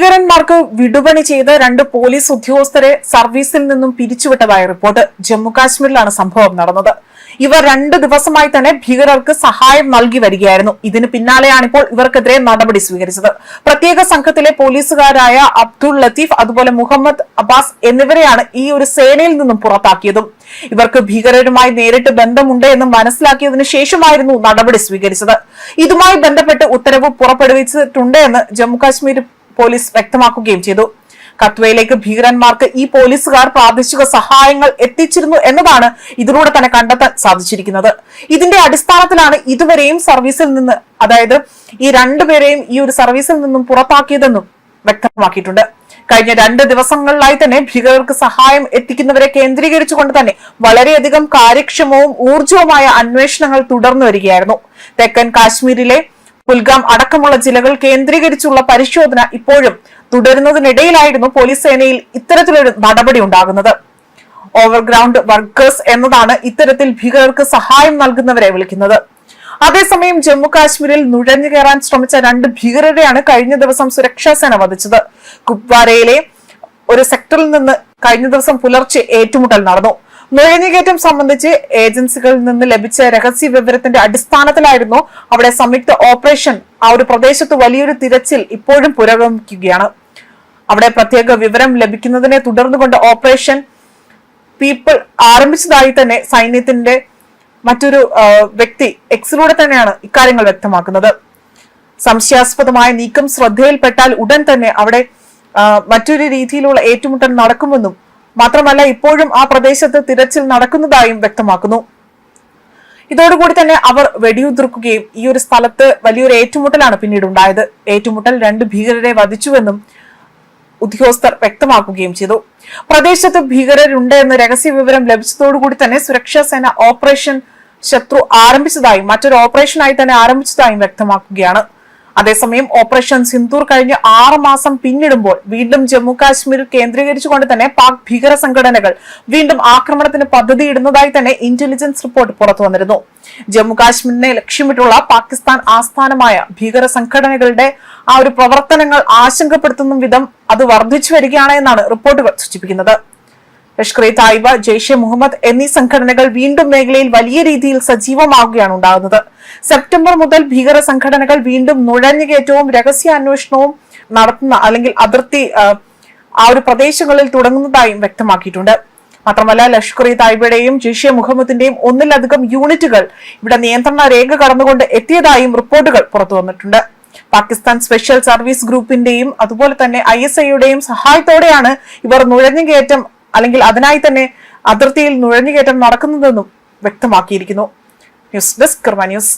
ഭീകരന്മാർക്ക് വിടുപണി ചെയ്ത് രണ്ട് പോലീസ് ഉദ്യോഗസ്ഥരെ സർവീസിൽ നിന്നും പിരിച്ചുവിട്ടതായ റിപ്പോർട്ട് ജമ്മുകാശ്മീരിലാണ് സംഭവം നടന്നത്. ഇവർ രണ്ട് ദിവസമായി തന്നെ ഭീകരർക്ക് സഹായം നൽകി വരികയായിരുന്നു. ഇതിന് പിന്നാലെയാണ് ഇപ്പോൾ ഇവർക്കെതിരെ നടപടി സ്വീകരിച്ചത്. പ്രത്യേക സംഘത്തിലെ പോലീസുകാരായ അബ്ദുൾ ലത്തീഫ് അതുപോലെ മുഹമ്മദ് അബ്ബാസ് എന്നിവരെയാണ് ഈ ഒരു സേനയിൽ നിന്നും പുറത്താക്കിയതും. ഇവർക്ക് ഭീകരരുമായി നേരിട്ട് ബന്ധമുണ്ട് എന്ന് മനസ്സിലാക്കിയതിനു ശേഷമായിരുന്നു നടപടി സ്വീകരിച്ചത്. ഇതുമായി ബന്ധപ്പെട്ട് ഉത്തരവ് പുറപ്പെടുവിച്ചിട്ടുണ്ട് എന്ന് ജമ്മുകാശ്മീർ പോലീസ് വ്യക്തമാക്കുകയും ചെയ്തു. കത്വയിലേക്ക് ഭീകരന്മാർക്ക് ഈ പോലീസുകാർ പ്രാദേശിക സഹായങ്ങൾ എത്തിച്ചിരുന്നു എന്നതാണ് ഇതിലൂടെ തന്നെ കണ്ടെത്താൻ സാധിച്ചിരിക്കുന്നത്. ഇതിന്റെ അടിസ്ഥാനത്തിലാണ് ഇതുവരെയും സർവീസിൽ നിന്ന് അതായത് ഈ രണ്ടുപേരെയും ഈ ഒരു സർവീസിൽ നിന്നും പുറത്താക്കിയതെന്നും വ്യക്തമാക്കിയിട്ടുണ്ട്. കഴിഞ്ഞ രണ്ട് ദിവസങ്ങളിലായി തന്നെ ഭീകരർക്ക് സഹായം എത്തിക്കുന്നവരെ കേന്ദ്രീകരിച്ചുകൊണ്ട് തന്നെ വളരെയധികം കാര്യക്ഷമവും ഊർജവുമായ അന്വേഷണങ്ങൾ തുടർന്നു വരികയായിരുന്നു. തെക്കൻ കാശ്മീരിലെ കുൽഗാം അടക്കമുള്ള ജില്ലകൾ കേന്ദ്രീകരിച്ചുള്ള പരിശോധന ഇപ്പോഴും തുടരുന്നതിനിടയിലായിരുന്നു പോലീസ് സേനയിൽ ഇത്തരത്തിലൊരു നടപടി ഉണ്ടാകുന്നത്. ഓവർഗ്രൗണ്ട് വർക്കേഴ്സ് എന്നതാണ് ഇത്തരത്തിൽ ഭീകരർക്ക് സഹായം നൽകുന്നവരെ വിളിക്കുന്നത്. അതേസമയം ജമ്മു കാശ്മീരിൽ നുഴഞ്ഞു കയറാൻ ശ്രമിച്ച രണ്ട് ഭീകരരെയാണ് കഴിഞ്ഞ ദിവസം സുരക്ഷാ സേന വധിച്ചത്. കുപ്വാരയിലെ ഒരു സെക്ടറിൽ നിന്ന് കഴിഞ്ഞ ദിവസം പുലർച്ചെ ഏറ്റുമുട്ടൽ നടന്നു. നുഴഞ്ഞുകയറ്റം സംബന്ധിച്ച് ഏജൻസികളിൽ നിന്ന് ലഭിച്ച രഹസ്യ വിവരത്തിന്റെ അടിസ്ഥാനത്തിലായിരുന്നു അവിടെ സംയുക്ത ഓപ്പറേഷൻ. ആ ഒരു പ്രദേശത്ത് വലിയൊരു തിരച്ചിൽ ഇപ്പോഴും പുരോഗമിക്കുകയാണ്. അവിടെ പ്രത്യേക വിവരം ലഭിക്കുന്നതിനെ തുടർന്നുകൊണ്ട് ഓപ്പറേഷൻ പീപ്പിൾ ആരംഭിച്ചതായി തന്നെ സൈന്യത്തിന്റെ മറ്റൊരു വ്യക്തി എക്സിലൂടെ തന്നെയാണ് ഇക്കാര്യങ്ങൾ വ്യക്തമാക്കുന്നത്. സംശയാസ്പദമായ നീക്കം ശ്രദ്ധയിൽപ്പെട്ടാൽ ഉടൻ തന്നെ അവിടെ മറ്റൊരു രീതിയിലുള്ള ഏറ്റുമുട്ടൽ നടക്കുമെന്നും മാത്രമല്ല ഇപ്പോഴും ആ പ്രദേശത്ത് തിരച്ചിൽ നടക്കുന്നതായും വ്യക്തമാക്കുന്നു. ഇതോടുകൂടി തന്നെ അവർ വെടിയുതിർക്കുകയും ഈ ഒരു സ്ഥലത്ത് വലിയൊരു ഏറ്റുമുട്ടലാണ് പിന്നീട് ഉണ്ടായത്. ഏറ്റുമുട്ടൽ രണ്ട് ഭീകരരെ വധിച്ചുവെന്നും ഉദ്യോഗസ്ഥർ വ്യക്തമാക്കുകയും ചെയ്തു. പ്രദേശത്ത് ഭീകരരുണ്ട് എന്ന് രഹസ്യ വിവരം ലഭിച്ചതോടുകൂടി തന്നെ സുരക്ഷാ സേന ഓപ്പറേഷൻ ശത്രു ആരംഭിച്ചതായും മറ്റൊരു ഓപ്പറേഷനായി തന്നെ ആരംഭിച്ചതായും വ്യക്തമാക്കുകയാണ്. അതേസമയം ഓപ്പറേഷൻ സിന്ദൂർ കഴിഞ്ഞ് ആറ് മാസം പിന്നിടുമ്പോൾ വീണ്ടും ജമ്മു കാശ്മീർ കേന്ദ്രീകരിച്ചുകൊണ്ട് തന്നെ പാക് ഭീകര സംഘടനകൾ വീണ്ടും ആക്രമണത്തിന് പദ്ധതിയിടുന്നതായി തന്നെ ഇന്റലിജൻസ് റിപ്പോർട്ട് പുറത്തു വന്നിരുന്നു. ജമ്മു കാശ്മീരിനെ ലക്ഷ്യമിട്ടുള്ള പാകിസ്ഥാൻ ആസ്ഥാനമായ ഭീകര സംഘടനകളുടെ ആ ഒരു പ്രവർത്തനങ്ങൾ ആശങ്കപ്പെടുത്തുന്ന വിധം അത് വർദ്ധിച്ചു വരികയാണ് എന്നാണ് റിപ്പോർട്ടുകൾ സൂചിപ്പിക്കുന്നത്. ലഷ്കർ ഇ തായ്ബ ജെയ്ഷെ മുഹമ്മദ് എന്നീ സംഘടനകൾ വീണ്ടും മേഖലയിൽ വലിയ രീതിയിൽ സജീവമാവുകയാണ് ഉണ്ടാകുന്നത്. സെപ്റ്റംബർ മുതൽ ഭീകര സംഘടനകൾ വീണ്ടും നുഴഞ്ഞുകയറ്റവും രഹസ്യാന്വേഷണവും നടത്തുന്ന അല്ലെങ്കിൽ അതിർത്തി ആ, ഒരു പ്രദേശങ്ങളിൽ തുടങ്ങുന്നതായും വ്യക്തമാക്കിയിട്ടുണ്ട്. മാത്രമല്ല ലഷ്കർ ഇ തായ്ബയുടെയും ജെയ്ഷെ മുഹമ്മദിന്റെയും ഒന്നിലധികം യൂണിറ്റുകൾ ഇവിടെ നിയന്ത്രണ രേഖ കടന്നുകൊണ്ട് എത്തിയതായും റിപ്പോർട്ടുകൾ പുറത്തു വന്നിട്ടുണ്ട്. പാകിസ്ഥാൻ സ്പെഷ്യൽ സർവീസ് ഗ്രൂപ്പിന്റെയും അതുപോലെ തന്നെ ഐ എസ് ഐയുടെയും സഹായത്തോടെയാണ് ഇവർ നുഴഞ്ഞുകയറ്റം അല്ലെങ്കിൽ അതിനായി തന്നെ അതിർത്തിയിൽ നുഴഞ്ഞുകയറ്റം നടക്കുന്നതെന്നും വ്യക്തമാക്കിയിരിക്കുന്നു. News desk Karma news.